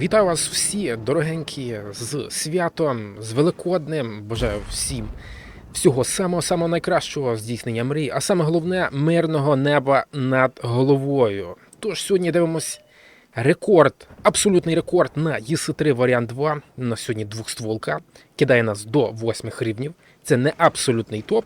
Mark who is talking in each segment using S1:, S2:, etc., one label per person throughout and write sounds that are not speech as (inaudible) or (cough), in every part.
S1: Вітаю вас всі, дорогенькі, з святом, з Великоднем. Бажаю всім всього самого самого найкращого здійснення мрій, а саме головне мирного неба над головою. Тож сьогодні дивимось рекорд, абсолютний рекорд на ЄС3 варіант 2. На сьогодні двохстволка. Кидає нас до восьмих рівнів. Це не абсолютний топ.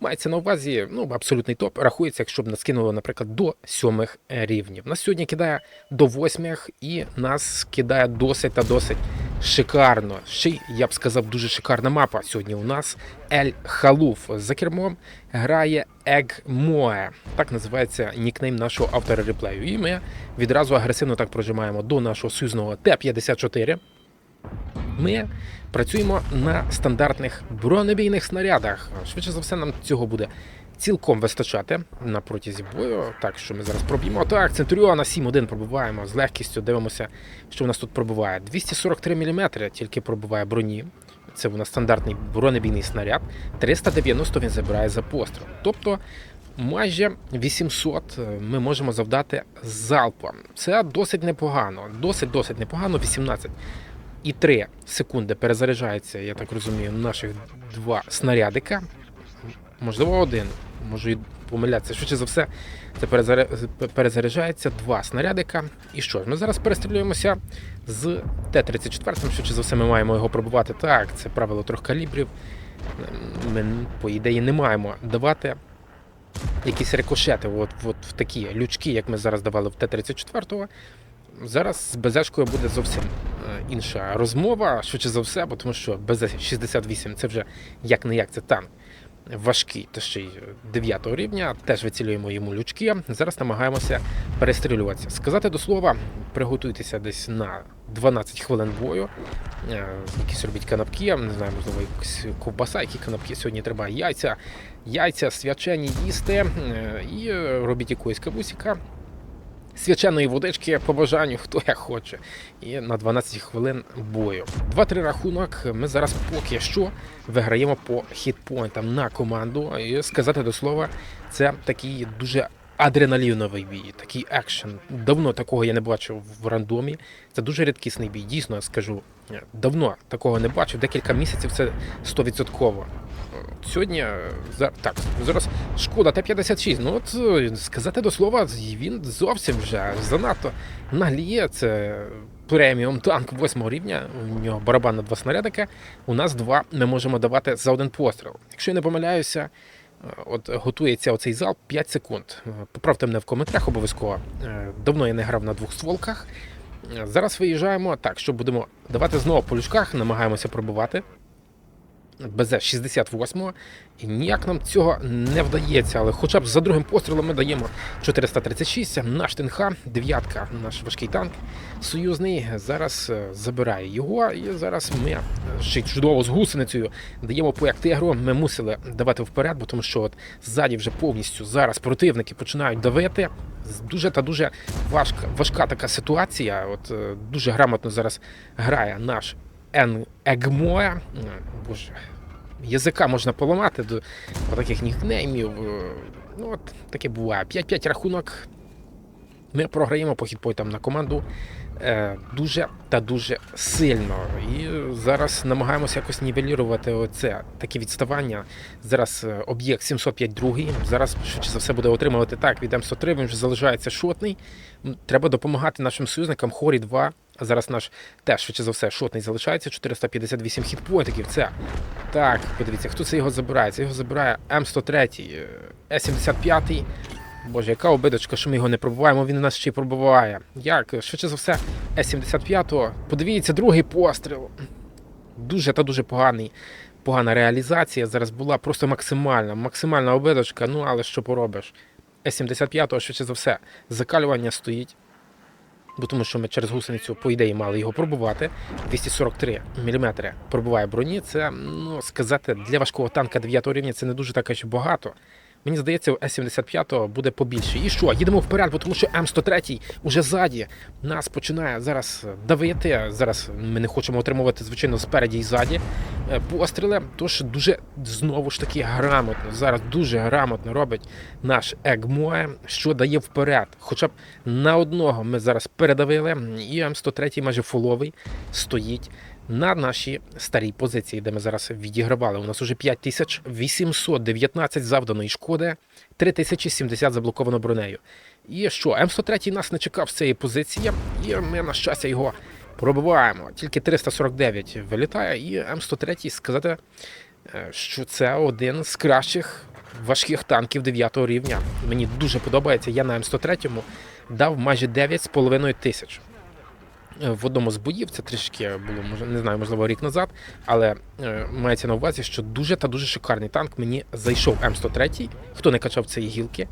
S1: Мається на увазі, ну, абсолютний топ рахується, якщо б нас кинуло, наприклад, до сьомих рівнів. Нас сьогодні кидає до восьмих і нас кидає досить та досить шикарно. Ще й, я б сказав, дуже шикарна мапа. Сьогодні у нас Ель Халуф. За кермом грає Ег Моe. Так називається нікнейм нашого автора реплею. І ми відразу агресивно так прожимаємо до нашого союзного Т-54. Ми працюємо на стандартних бронебійних снарядах. Швидше за все, нам цього буде цілком вистачати на протязі бою. Так що ми зараз проб'ємо. Так, Центуріона 7-1 пробиваємо з легкістю. Дивимося, що у нас тут пробиває. 243 мм тільки пробиває броні. Це у нас стандартний бронебійний снаряд. 390 він забирає за постріл. Тобто майже 800 ми можемо завдати залпом. Це досить непогано. Досить досить непогано. 18 і 3 секунди перезаряджається, я так розумію, наших два снарядика. Можливо, один. Можу і помилятися. Швидше за все, це перезаря- перезаряджається два снарядика. І що ж, ми зараз перестрілюємося з Т-34. Швидше за все, ми маємо його пробувати. Так, це правило трьох калібрів. Ми, по ідеї, не маємо давати якісь рикошети, от, от в такі лючки, як ми зараз давали в Т-34. Зараз з БЗшкою буде зовсім інша розмова, швидше за все, тому що БЗ-68 це вже як не як це танк важкий, та ще й 9 рівня. Теж вицілюємо йому лючки. Зараз намагаємося перестрілюватися. Сказати до слова, приготуйтеся десь на 12 хвилин бою. Е, Якісь робіть канапки, не знаю, можливо, якась ковбаса, які канапки сьогодні треба. Яйця, яйця свячені їсти е, і е, робіть якогось кабусіка свяченої водички по бажанню, хто як хоче. І на 12 хвилин бою. 2-3 рахунок. Ми зараз поки що виграємо по хітпоінтам на команду. І сказати до слова, це такий дуже. Адреналіновий бій, такий екшен. Давно такого я не бачив в рандомі. Це дуже рідкісний бій. Дійсно, я скажу. Давно такого не бачив. Декілька місяців це 100%. Сьогодні е, так, зараз шкода Т-56. Ну от е, сказати до слова, він зовсім вже занадто нагліє. Це преміум танк 8 рівня. У нього барабан на два снарядика. У нас два ми можемо давати за один постріл. Якщо я не помиляюся, е, от готується оцей зал 5 секунд. Е, Поправте мене в коментарях обов'язково. Е, Давно я не грав на двох стволках. Е, Зараз виїжджаємо так, що будемо давати знову по лючках, намагаємося пробивати. БЗ-68, і ніяк нам цього не вдається, але хоча б за другим пострілом ми даємо 436, наш ТНХ, дев'ятка, наш важкий танк союзний, зараз е, забирає його, і зараз ми ще чудово з гусеницею даємо по тигру. Ми мусили давати вперед, бо тому що от ззаді вже повністю зараз противники починають давити. Дуже та дуже важка, важка така ситуація. От е, дуже грамотно зараз грає наш Егмоя. Боже, язика можна поламати до таких нікнеймів. Ну, от таке буває. 5-5 рахунок. Ми програємо по хітпойтам на команду е, дуже та дуже сильно. І зараз намагаємося якось нівелірувати оце таке відставання. Зараз е, об'єкт 705 другий. Зараз швидше за все буде отримувати так від М103. Він вже залишається шотний. Треба допомагати нашим союзникам. Хорі 2. А зараз наш теж швидше за все шотний залишається. 458 хітпоінтиків. Це так, подивіться, хто це його забирає? Це його забирає М103, е, С75. Боже, яка обидочка, що ми його не пробуваємо, він нас ще й пробиває. Як? Швидше за все, С75. Подивіться, другий постріл. Дуже та дуже поганий. Погана реалізація зараз була просто максимальна, максимальна обидочка, ну але що поробиш? С75, швидше за все, закалювання стоїть. Бо тому що ми через гусеницю, по ідеї, мали його пробувати. 243 мм пробуває броні. Це, ну, сказати, для важкого танка 9 рівня це не дуже таке багато. Мені здається, у С-75 буде побільше. І що? Їдемо вперед, бо тому що М103 уже ззаді нас починає зараз давити. Зараз ми не хочемо отримувати, звичайно, спереді і ззаді е, постріли. Тож дуже знову ж таки грамотно. Зараз дуже грамотно робить наш Егмоє, що дає вперед. Хоча б на одного ми зараз передавили, і М103 майже фуловий стоїть на нашій старій позиції, де ми зараз відігравали. У нас уже 5819 завданої шкоди, 3070 заблоковано бронею. І що, М103 нас не чекав з цієї позиції, і ми, на щастя, його пробиваємо. Тільки 349 вилітає, і М103 сказати, е, що це один з кращих важких танків 9 рівня. Мені дуже подобається. Я на М103 дав майже 9,5 тисяч. Е, В одному з боїв це трішки було, не знаю, можливо, рік назад, але е, мається на увазі, що дуже та дуже шикарний танк мені зайшов М103. Хто не качав цієї гілки,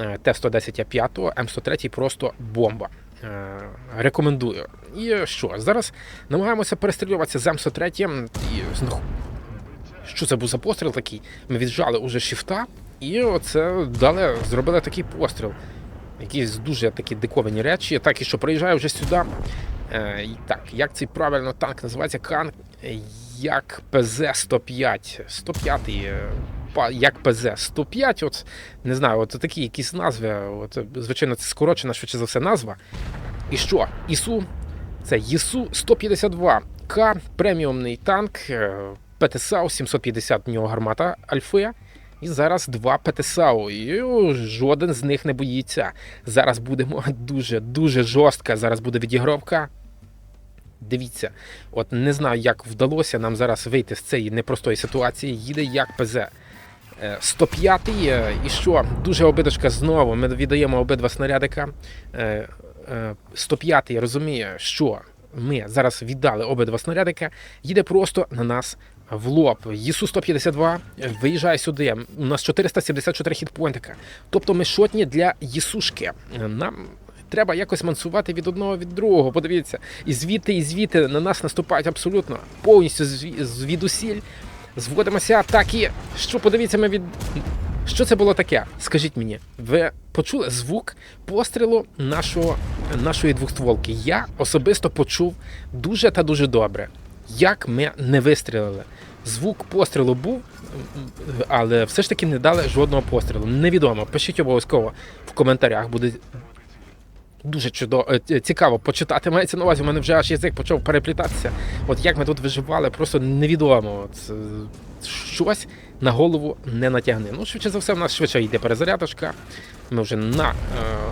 S1: е, Т-110 А5, М103 просто бомба. Е, Рекомендую. І що? Зараз намагаємося перестрілюватися з М103 і що це був за постріл такий? Ми віджали уже шіфта, і оце дали, зробили такий постріл. Якісь дуже такі диковані речі. Так, і що приїжджаю вже сюди. Е, так, як цей правильно танк називається? Кан як ПЗ-105. 105 е, як ПЗ-105, от не знаю, от такі якісь назви. От, звичайно, це скорочена, швидше за все, назва. І що? ІСУ це ЄСУ 152 К, преміумний танк, е, ПТСАУ 750 в нього гармата Альфи. І зараз два ПТСАУ. І жоден з них не боїться. Зараз будемо (laughs) дуже дуже жорстка. Зараз буде відігровка. Дивіться, от не знаю, як вдалося нам зараз вийти з цієї непростої ситуації. Їде як ПЗ. Е, 105 е, і що? Дуже обидочка знову. Ми віддаємо обидва снарядика. Е, е, 105 розуміє, що ми зараз віддали обидва снарядика, їде просто на нас в лоб. ЄСУ 152 виїжджає сюди. У нас 474 хітпойнтика. Тобто ми шотні для ЄСУшки. Нам треба якось мансувати від одного від другого. Подивіться, і звідти, і звідти на нас наступають абсолютно повністю звідусіль. Зводимося так і що подивіться, ми від. Що це було таке? Скажіть мені, ви почули звук пострілу нашого, нашої двохстволки? Я особисто почув дуже та дуже добре, як ми не вистрілили. Звук пострілу був, але все ж таки не дали жодного пострілу. Невідомо. Пишіть обов'язково в коментарях. Буде дуже чудово е, цікаво почитати. Мається на увазі, у мене вже аж язик почав переплітатися. От як ми тут виживали, просто невідомо. От, е, щось на голову не натягне. Ну, швидше за все, в нас швидше йде перезарядочка. Ми вже на е,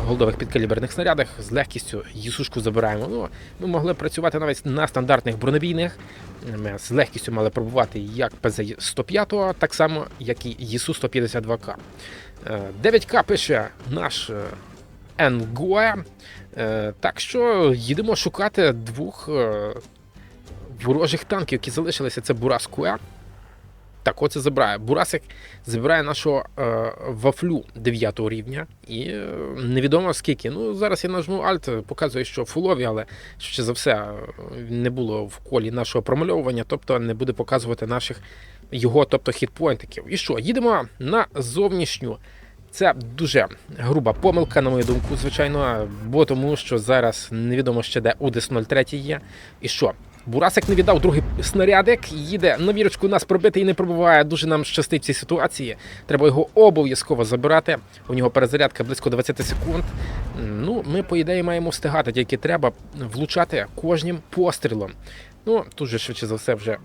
S1: голдових підкаліберних снарядах з легкістю їсушку забираємо. Ну, ми могли працювати навіть на стандартних бронебійних. Ми з легкістю мали пробувати як ПЗ-105, так само, як і ЄСУ-152К. Е, 9К пише наш е, Енгуе. Е, Так що їдемо шукати двох е, ворожих танків, які залишилися. Це Бурас Куе. Так, оце забирає. Бурасик забирає нашого е, вафлю 9 рівня. І е, невідомо скільки. Ну, зараз я нажму Alt, показує, що фулові, але ще за все не було в колі нашого промальовування, тобто не буде показувати наших його, тобто хітпойнтиків. І що? Їдемо на зовнішню. Це дуже груба помилка, на мою думку, звичайно, бо тому що зараз невідомо ще де Удис 03 є. І що? Бурасик не віддав другий снарядик, їде на вірочку нас пробити і не пробиває. Дуже нам щастить в цій ситуації. Треба його обов'язково забирати. У нього перезарядка близько 20 секунд. Ну, ми, по ідеї, маємо встигати, тільки треба влучати кожним пострілом. Ну, тут же швидше за все вже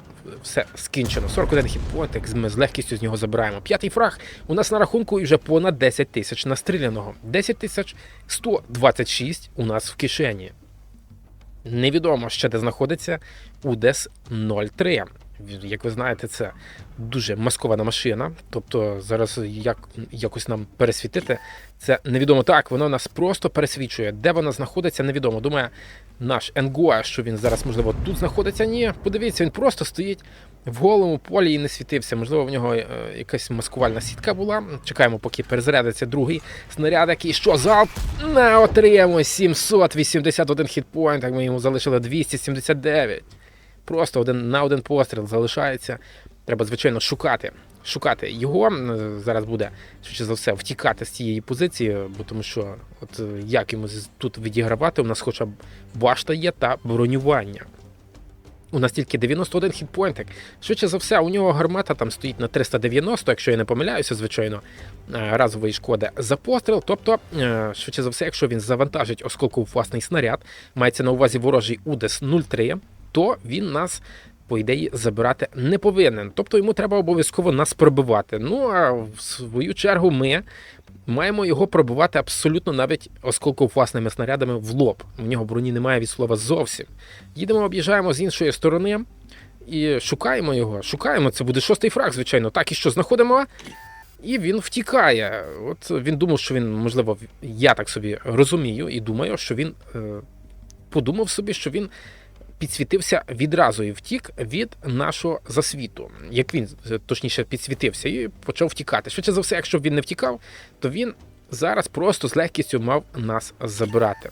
S1: все скінчено. 41 хітпойнтик, ми з легкістю з нього забираємо. П'ятий фраг у нас на рахунку і вже понад 10 тисяч настріляного. 10 тисяч 126 у нас в кишені. Невідомо ще де знаходиться УДЕС 03. Як ви знаєте, це дуже маскована машина. Тобто зараз як якось нам пересвітити, це невідомо так. Воно нас просто пересвічує. Де вона знаходиться, невідомо. Думає, наш Енгуа, що він зараз, можливо, тут знаходиться. Ні, подивіться, він просто стоїть в голому полі і не світився. Можливо, в нього е, якась маскувальна сітка була. Чекаємо, поки перезарядиться другий снарядик. І що залп не отримує 781 хітпоінт. Ми йому залишили 279. Просто один на один постріл залишається. Треба, звичайно, шукати шукати його. Зараз буде швидше за все втікати з цієї позиції, бо тому що от е, як йому тут відігравати, у нас хоча б башта є та бронювання. У нас тільки 91 хітпойнтик. Швидше за все, у нього гармата там стоїть на 390, якщо я не помиляюся, звичайно, е, разової шкоди за постріл. Тобто, е, швидше за все, якщо він завантажить осколково-власний снаряд, мається на увазі ворожий УДЕС 03, то він нас. По ідеї забирати не повинен, тобто йому треба обов'язково нас пробивати. Ну а в свою чергу ми маємо його пробивати абсолютно навіть осколково-власними снарядами в лоб. У нього броні немає від слова зовсім. Їдемо, об'їжджаємо з іншої сторони і шукаємо його. Шукаємо. Це буде шостий фраг, звичайно. Так і що знаходимо. І він втікає. От він думав, що він, можливо, я так собі розумію і думаю, що він е, подумав собі, що він підсвітився відразу і втік від нашого засвіту. Як він е, точніше підсвітився і почав втікати. Швидше за все, якщо б він не втікав, то він зараз просто з легкістю мав нас забирати.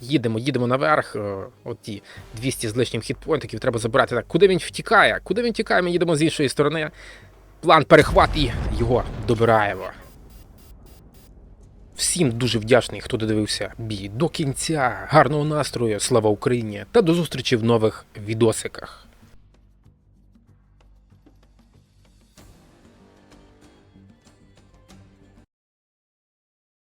S1: Їдемо, їдемо наверх. е, От ті 200 з лишнім хітпойнтиків треба забирати. Так, куди він втікає? Куди він втікає? Ми їдемо з іншої сторони. План перехват і його добираємо. Всім дуже вдячний, хто додивився бій до кінця. Гарного настрою, слава Україні та до зустрічі в нових відосиках.